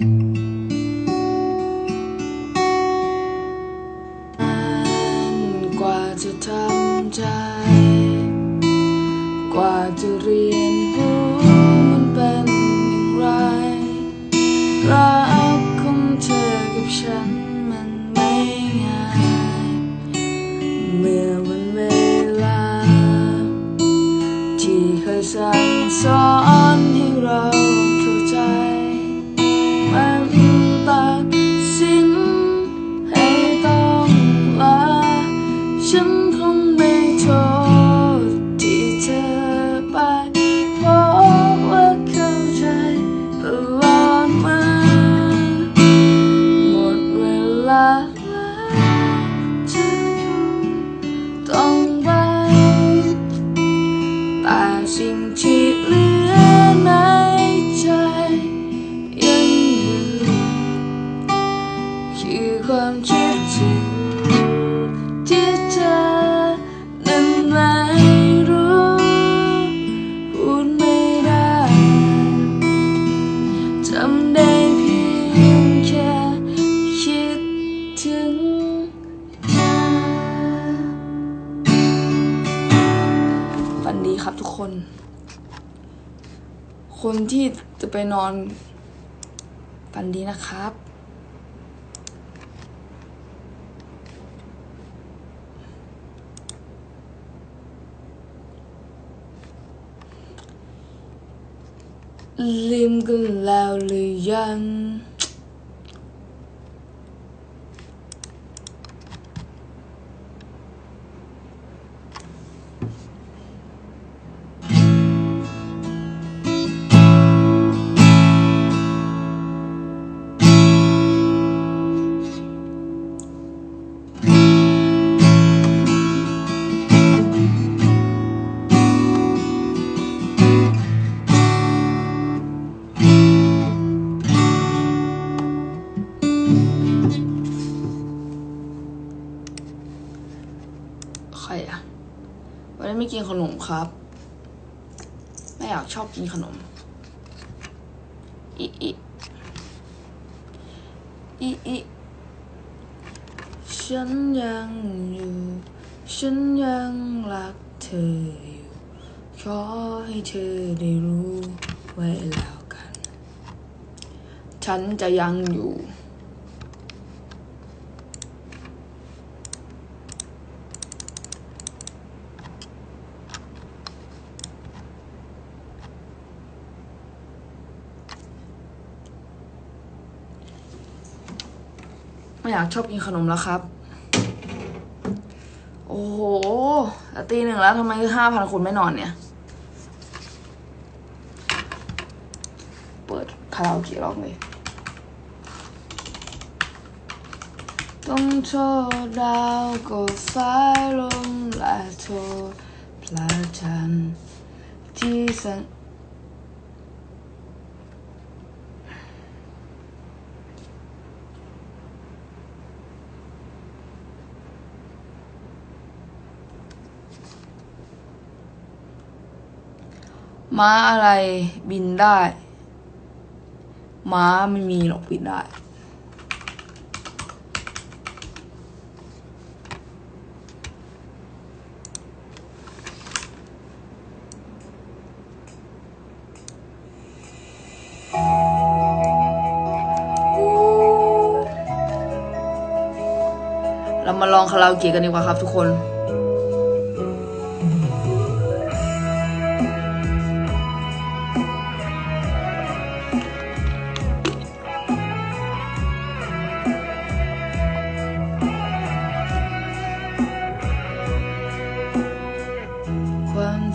กว่าจะทำใจ ไปนอนฝันดีนะครับลืมกันแล้วหรือยัง ไม่กินขนมครับ ไม่อยากชอบกินขนม อีอีอีอีฉันยังอยู่ ฉันยังรักเธออยู่ ขอให้เธอได้รู้ไว้แล้วกัน ฉันจะยังอยู่ อยากชอบกินขนมแล้วครับ โอ้โหตีหนึ่งแล้วทำไมห้าพันคนไม่นอนเนี่ย เปิดคาราโอเกะร้องเลย ต้องโทษดาวก็ฟ้าลมและโทษพระจันทร์ที่สัน ม้าอะไรบินได้ ม้าไม่มีหรอกบินได้ เรามาลองคาราโอเกะกันดีกว่าครับทุกคน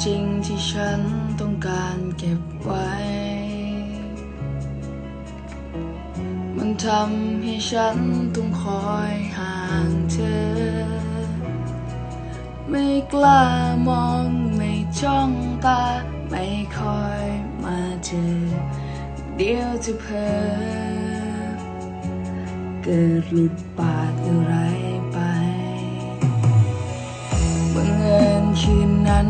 จริงที่ฉันต้องการเก็บไว้ มันทำให้ฉันต้องคอยห่างเธอ ไม่กล้ามองไม่จ้องตา ไม่คอยมาเจอ เดี๋ยวจะเพ้อเกิดหลุดปากอะไรไปบังเอิญคืนนั้น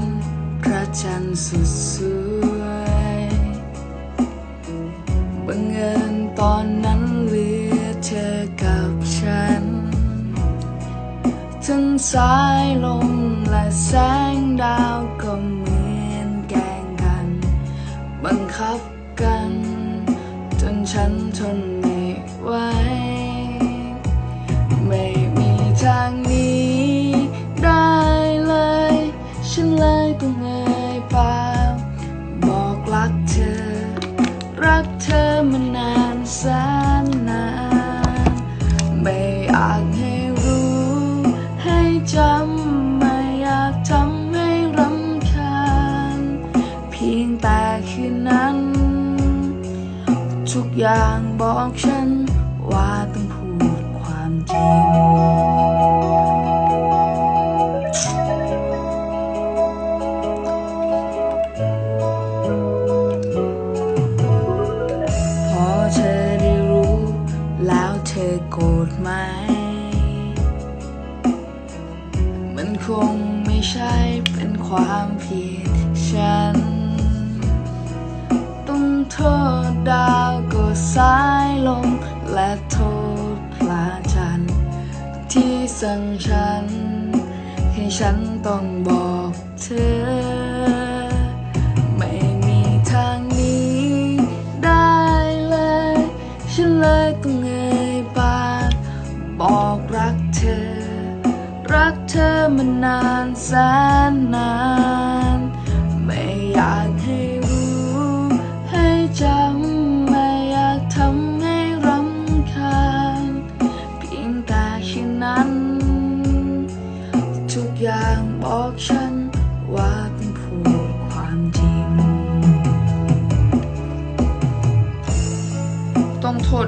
จันทร์สุดสวยบังเอิญตอนนั้นเหลือเธอกับฉัน ทั้งสายลมและแสงดาวก็เหมือนแกงกัน บังคับกัน จนฉันทนางบอกฉัน สั่งฉัน ให้ฉันต้องบอกเธอ ไม่มีทางนี้ได้เลย ฉันเลยต้องเงยปากบอกรักเธอ รักเธอมานานแสน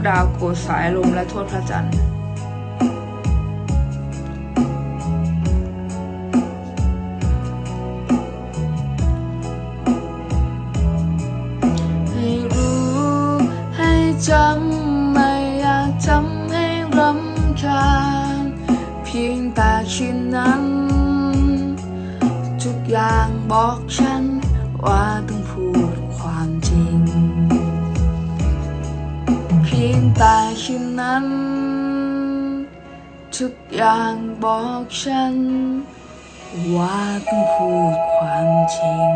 ดาวโกรธสายลมและโทษพระจันทร์จำไม่อยากจำให้รำคาญเพียงแต่ชิ้นนั้น ทุกอย่างบอกฉันว่า แต่คืนนั้น ทุกอย่างบอกฉัน ว่าเพิ่งพูดความจริง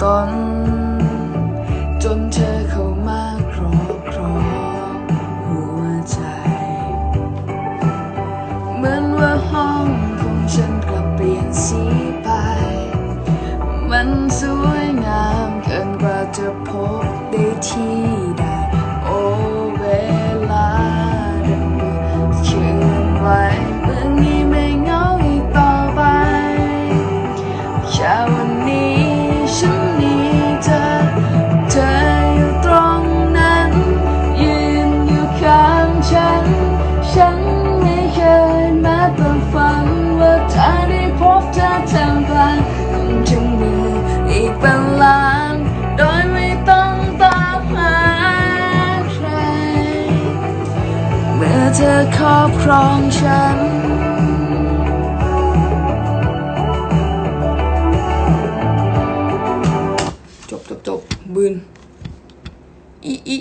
等 รอบครองฉัน จบจบจบบืนอีอี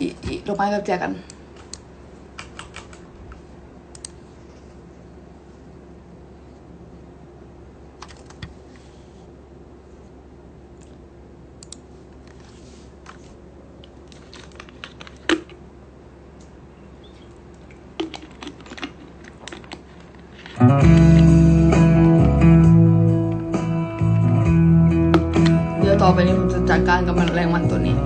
อีอีโรงไปแบบแจกัน การกับมันแรงมันตัวนี้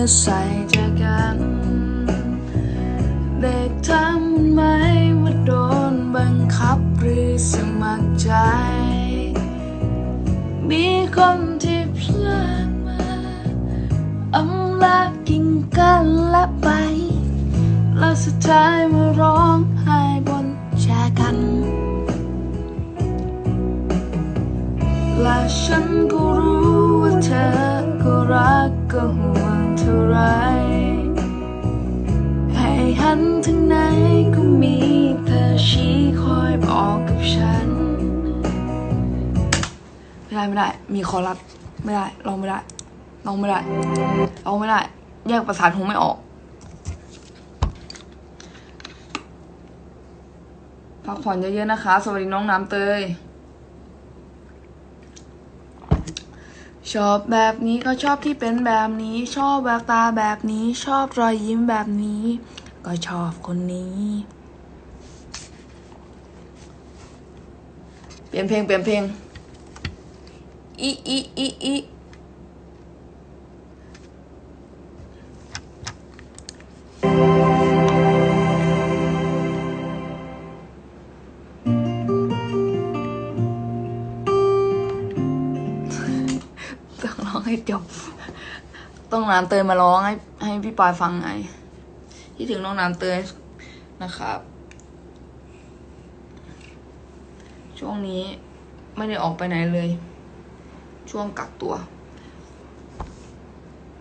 ือใส่จากกัน เด็กทำไหมว่าโดนบังคับหรือสมัครใจ มีคนที่เพลอมาอำลากินกันและไป สุดท้ายมาร้องไห้บนแชร์กัน และฉันก็รู้ว่าเธอก็รักก็ห่วงเท่าไร ให้หันทางไหนก็มีเธอชี้คอยบอกกับฉัน ไม่ได้ไม่ได้ มีคอรัสไม่ได้ลองไม่ได้ลองไม่ได้ลองไม่ได้ แยกประสานหูไม่ออก พักผ่อนเยอะๆนะคะ สวัสดีน้องน้ำเตย ชอบแบบนี้ก็ชอบที่เป็นแบบนี้ ชอบแววตาแบบนี้ ชอบรอยยิ้มแบบนี้ ก็ชอบคนนี้ เปลี่ยนเพลงเปลี่ยนเพลงอีอีอีอี ต้องน้ำเตยมาร้องให้ให้พี่ปอยฟังไงที่ถึงน้องน้ำเตยนะครับ ช่วงนี้ไม่ได้ออกไปไหนเลย ช่วงกักตัว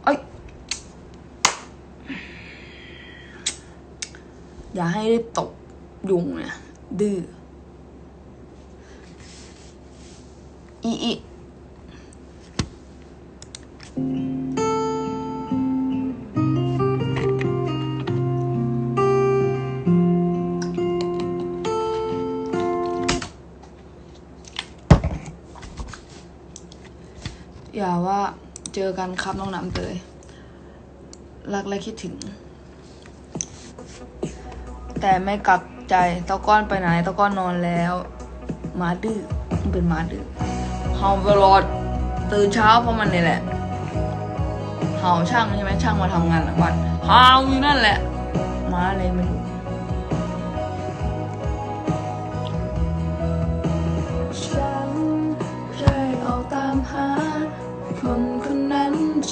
เอ้ยอย่าให้ได้ตกยุงเนี่ยดื้ออีอี จอกันครับน้องน้ำเตย รักและคิดถึง แต่ไม่กลับใจตะก้อนไปไหนตะก้อนนอนแล้วหมาดื้อมันเป็นหมาดื้อเห่าตลอดตื่นเช้าเพราะมันนี่แหละเห่าช่างใช่ไหมช่างมาทำงานหลังวันเห่าอยู่นั่นแหละหมาอะไรไม่รู้ฉันเคยออกตามหา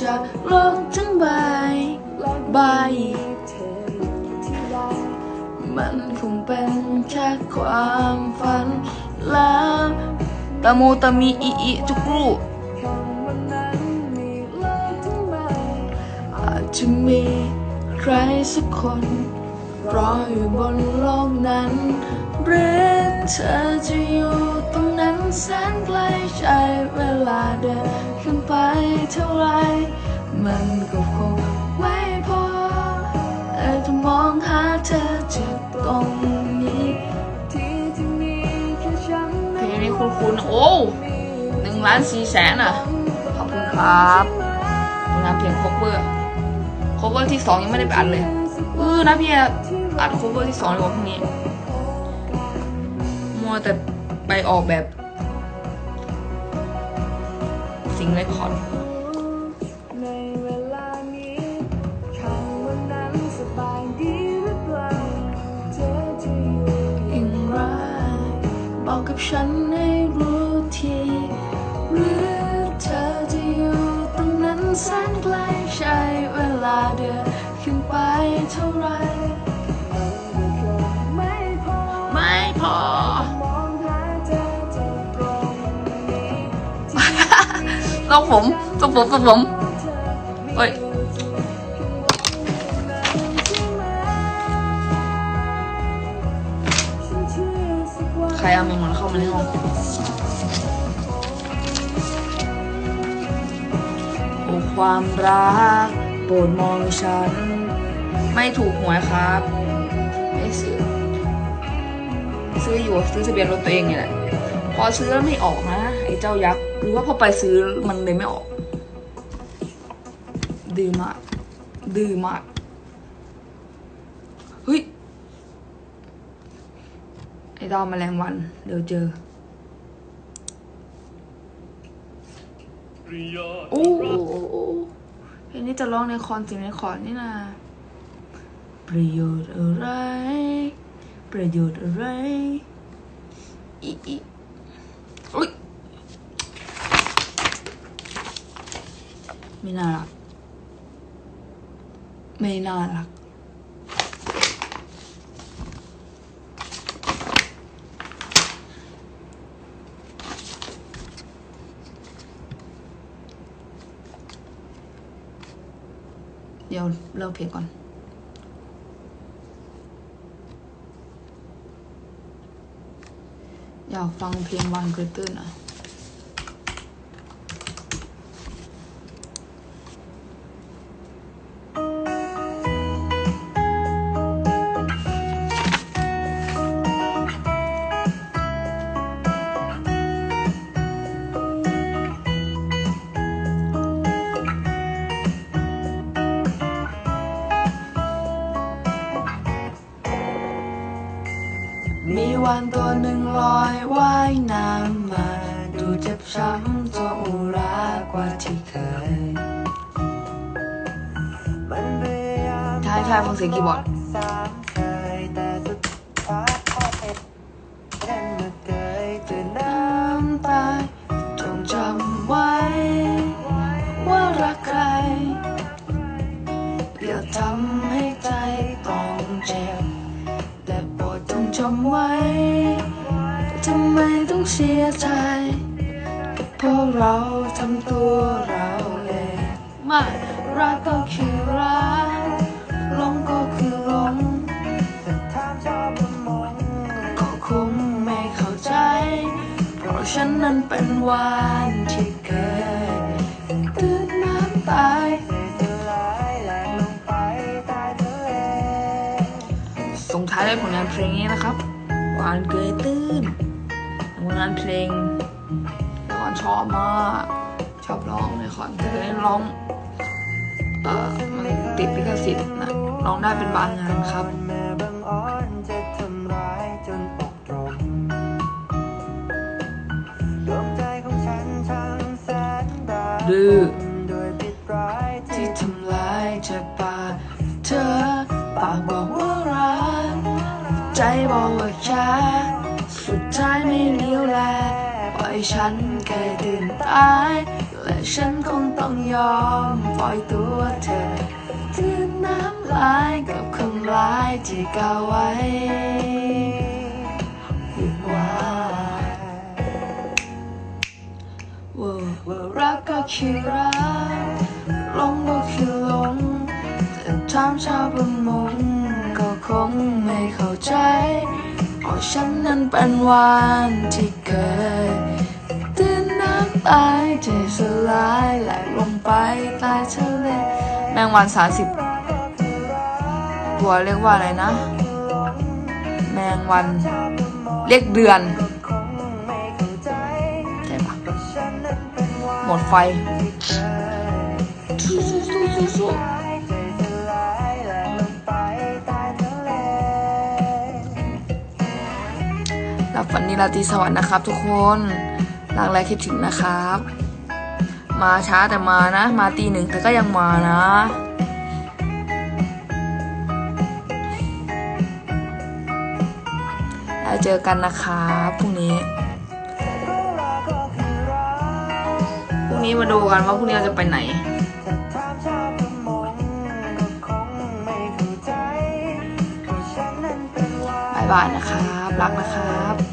จากโลกทั้งใบใบ มันคงเป็นแค่ความฝันแล้วตะมูตะมีอีอีจุกรูอาจจะมีใครสักคน รออยู่บนโลกนั้นหรือเธอจะอยู่ตรงนั้นแสนไกลใช้เวลาเดิน ขึ้นไปเท่าไร มันก็คงไม่พอแต่จะมองหาเธอจากตรงนี้ที่ที่มีแค่ฉันเพลงนี้คุ้นๆโอ้หนึ่งล้านสี่แสนอะ ขอบคุณครับงานเพลงโคเวอร์โคเวอร์ที่สองยังไม่ได้ไปอัดเลยเออนะพี่อัดโคเวอร์ที่สองในวันพรุ่งนี้มัวแต่ไปออกแบบ ซิงห์เรคคอร์ดใน ต้องผมต้องผมต้องผมเฮ้ยใครเอาเมงมันเข้ามาในห้องโอ้ความรักโปรดมองฉัน ไม่ถูกหวยครับไม่ซื้อ ซื้ออยู่ซื้อทะเบียนรถตัวเองเนี่ยแหละพอซื้อแล้วไม่ออกนะ ไอ้เจ้ายักษ์ หรือว่าพอไปซื้อมันเลยไม่ออก ดื้อมาก ดื้อมาก เฮ้ย ไอ้ดาวแมลงวัน เดี๋ยวเจอโอ้โอ้โอ้โอ้เพลงนี้จะร้องในคอนสิในคอนนี่นะประโยชน์อะไร ประโยชน์อะไรอีอี ไม่น่ารัก ไม่น่ารัก เดี๋ยวเลิกเพลงก่อนอยากฟังเพลงวันเกิดตื่นอะ มีวันตัวหนึ่งลอยว่ายน้ำมาดูเจ็บช้ำตัวอุรากว่าที่เคยใช่ใช่ฟังเสียงคีย์บอร์ด ไว้ทำไมต้องเสียใจเพราะเราทำตัวเราเองมารักก็คือรักลงก็คือลงแต่ถามชอบมามองก็คงไม่เข้าใจ เพราะฉันนั้นเป็นวานที่เคยตื่นน้ำตายส่งท้ายด้วยผลงานเพลงนี้นะครับานเกยตื้นผลงานเพลงแล้วก็ชอบมากชอบร้องเลยคอนแต่เล่นร้องเอ่อมันติดลิขสิทธิ์นะร้องได้เป็นบางงานครับแม่บังอ่อนจะทำร้ายจนอกตรมดวงใจขอ ไม่เลี้ยวแลปล่อยฉันแค่ตื่นตาย และฉันคงต้องยอมปล่อยตัวเธอทืนน้ำลายกับคำลายที่กล่าวไว้ว่าว่ารักก็คือรักหลงก็คือหลงแต่ถามชาวประมงก็คงไม่เข้าใจ ฉันนั้นเป็นวานที่เคยตื่นน้ำตายใจสลายไหลลงไปใต้ทะเลแมงวันสาสิบตัวเรียกว่าอะไรนะ แมงวันเรียกเดือนใช่ปะหมดไฟสู้สู้สู้สู้ หลับฝันดีราตรีสวัสดิ์นะครับ ทุกคนรักและคิดถึงนะครับ มาช้าแต่มานะ มาตีหนึ่งแต่ก็ยังมานะแล้วเจอกันนะครับพรุ่งนี้พรุ่งนี้มาดูกันว่าพรุ่งนี้เราจะไปไหนถ้าถามชาวประมงก็คงไม่เข้าใจว่าฉันนั้นเป็นวานบายบายนะครับ รักนะครับ